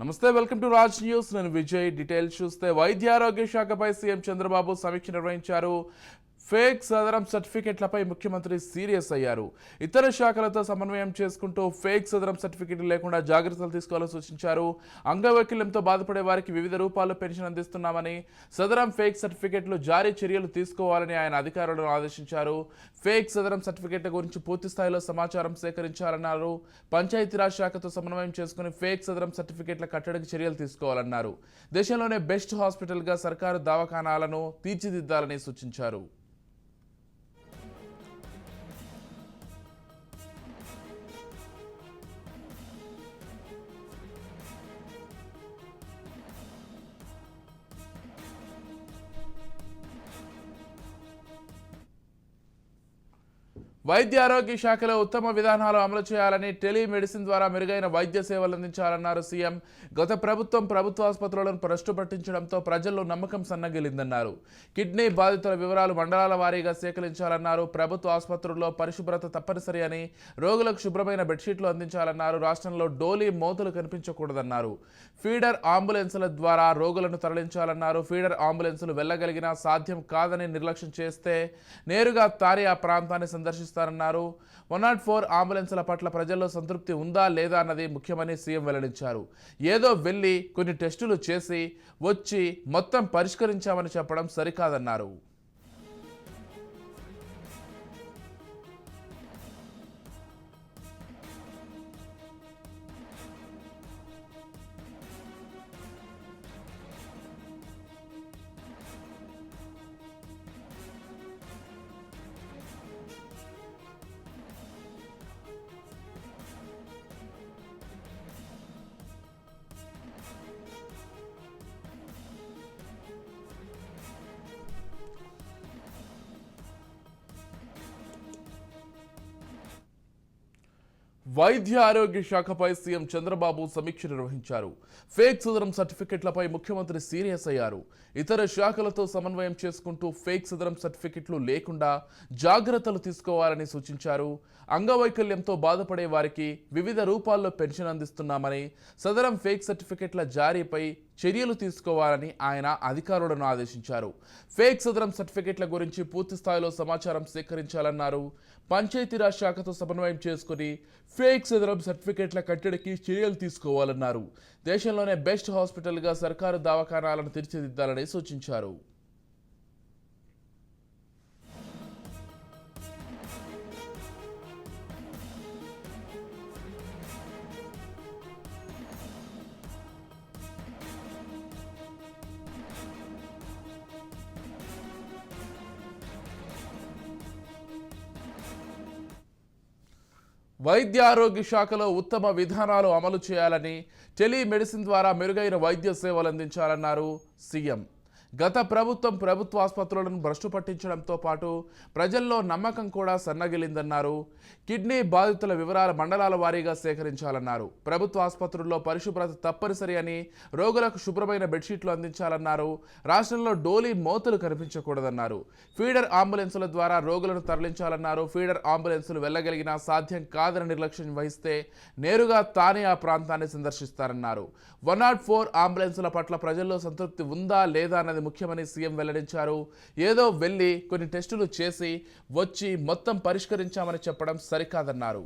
నమస్తే welcome to Raj news. నేను Vijay. Details చూస్తే వైద్య ఆరోగ్య శాఖపై సీఎం చంద్రబాబు సమీక్ష నిర్వహించారు. ఫేక్ సదరం సర్టిఫికెట్లపై ముఖ్యమంత్రి సీరియస్ అయ్యారు. ఇతర శాఖలతో సమన్వయం చేసుకుంటూ ఫేక్ సదరం సర్టిఫికెట్లు లేకుండా జాగ్రత్తలు తీసుకోవాలని సూచించారు. అంగవైకల్యంతో బాధపడే వారికి వివిధ రూపాల్లో పెన్షన్ అందిస్తున్నామని సదరం ఫేక్ సర్టిఫికెట్లు జారీ చర్యలు తీసుకోవాలని ఆయన అధికారులను ఆదేశించారు. ఫేక్ సదరం సర్టిఫికెట్ల గురించి పూర్తి స్థాయిలో సమాచారం సేకరించాలన్నారు. పంచాయతీరాజ్ శాఖతో సమన్వయం చేసుకుని ఫేక్ సదరం సర్టిఫికెట్ల కట్టడికి చర్యలు తీసుకోవాలన్నారు. దేశంలోనే బెస్ట్ హాస్పిటల్గా సర్కారు దవాఖానాలను తీర్చిదిద్దాలని సూచించారు. వైద్య ఆరోగ్య శాఖలో ఉత్తమ విధానాలు అమలు చేయాలని టెలిమెడిసిన్ ద్వారా మెరుగైన వైద్య సేవలు అందించాలన్నారు సీఎం. గత ప్రభుత్వం ప్రభుత్వ ఆసుపత్రులను ప్రశ్న పట్టించడంతో ప్రజల్లో నమ్మకం సన్నగిలిందన్నారు కిడ్నీ బాధితుల వివరాలు మండలాల వారీగా సేకరించాలన్నారు. ప్రభుత్వ ఆసుపత్రుల్లో పరిశుభ్రత తప్పనిసరి అని రోగులకు శుభ్రమైన బెడ్షీట్లు అందించాలన్నారు. రాష్ట్రంలో డోలీ మోతులు కనిపించకూడదన్నారు. ఫీడర్ అంబులెన్సుల ద్వారా రోగులను తరలించాలన్నారు. ఫీడర్ అంబులెన్సులు వెళ్ళగలిగినా సాధ్యం కాదని నిర్లక్ష్యం చేస్తే నేరుగా తారి ఆ ప్రాంతాన్ని సందర్శిస్తారన్నారు వన్ నాట్ ఫోర్ అంబులెన్సుల పట్ల ప్రజల్లో సంతృప్తి ఉందా లేదా అన్నది ముఖ్యమని సీఎం వెల్లడించారు. ఏదో వెళ్ళి కొన్ని టెస్టులు చేసి వచ్చి మొత్తం పరిష్కరించామని చెప్పడం సరికాదన్నారు. వైద్య ఆరోగ్య శాఖపై సీఎం చంద్రబాబు సమీక్ష నిర్వహించారు. ఫేక్ సదరం సర్టిఫికెట్లపై ముఖ్యమంత్రి సీరియస్ అయ్యారు. ఇతర శాఖలతో సమన్వయం చేసుకుంటూ ఫేక్ సదరం సర్టిఫికెట్లు లేకుండా జాగ్రత్తలు తీసుకోవాలని సూచించారు. అంగవైకల్యంతో బాధపడే వారికి వివిధ రూపాల్లో పెన్షన్ అందిస్తున్నామని సదరం ఫేక్ సర్టిఫికెట్ల జారీపై చర్యలు తీసుకోవాలని ఆయన అధికారులను ఆదేశించారు. ఫేక్ సదరం సర్టిఫికెట్ల గురించి పూర్తి స్థాయిలో సమాచారం సేకరించాలన్నారు. పంచాయతీరాజ్ శాఖతో సమన్వయం చేసుకుని ఫేక్ సదరం సర్టిఫికెట్ల కట్టడికి చర్యలు తీసుకోవాలన్నారు. దేశంలోనే బెస్ట్ హాస్పిటల్గా సర్కారు దవాఖానాలను తీర్చిదిద్దాలని సూచించారు. వైద్య ఆరోగ్య శాఖలో ఉత్తమ విధానాలు అమలు చేయాలని టెలిమెడిసిన్ ద్వారా మెరుగైన వైద్య సేవలు అందించాలన్నారు సీఎం. గత ప్రభుత్వం ప్రభుత్వ ఆసుపత్రులను భ్రష్టు పట్టించడంతో పాటు ప్రజల్లో నమ్మకం కూడా సన్నగిలిందన్నారు కిడ్నీ బాధితుల వివరాల మండలాల వారీగా సేకరించాలన్నారు. ప్రభుత్వ ఆసుపత్రుల్లో పరిశుభ్రత తప్పనిసరి అని రోగులకు శుభ్రమైన బెడ్షీట్లు అందించాలన్నారు. రాష్ట్రంలో డోలీ మోతులు కనిపించకూడదన్నారు. ఫీడర్ అంబులెన్సుల ద్వారా రోగులను తరలించాలన్నారు. ఫీడర్ అంబులెన్సులు వెళ్ళగలిగినా సాధ్యం కాదని నిర్లక్ష్యం వహిస్తే నేరుగా తానే ఆ ప్రాంతాన్ని సందర్శిస్తారన్నారు. వన్ నాట్ ఫోర్ అంబులెన్సుల పట్ల ప్రజల్లో సంతృప్తి ఉందా లేదా అన్నది ముఖ్యమని సీఎం వెల్లడించారు. ఏదో వెళ్ళి కొన్ని టెస్టులు చేసి వచ్చి మొత్తం పరిష్కరించామని చెప్పడం సరికాదన్నారు.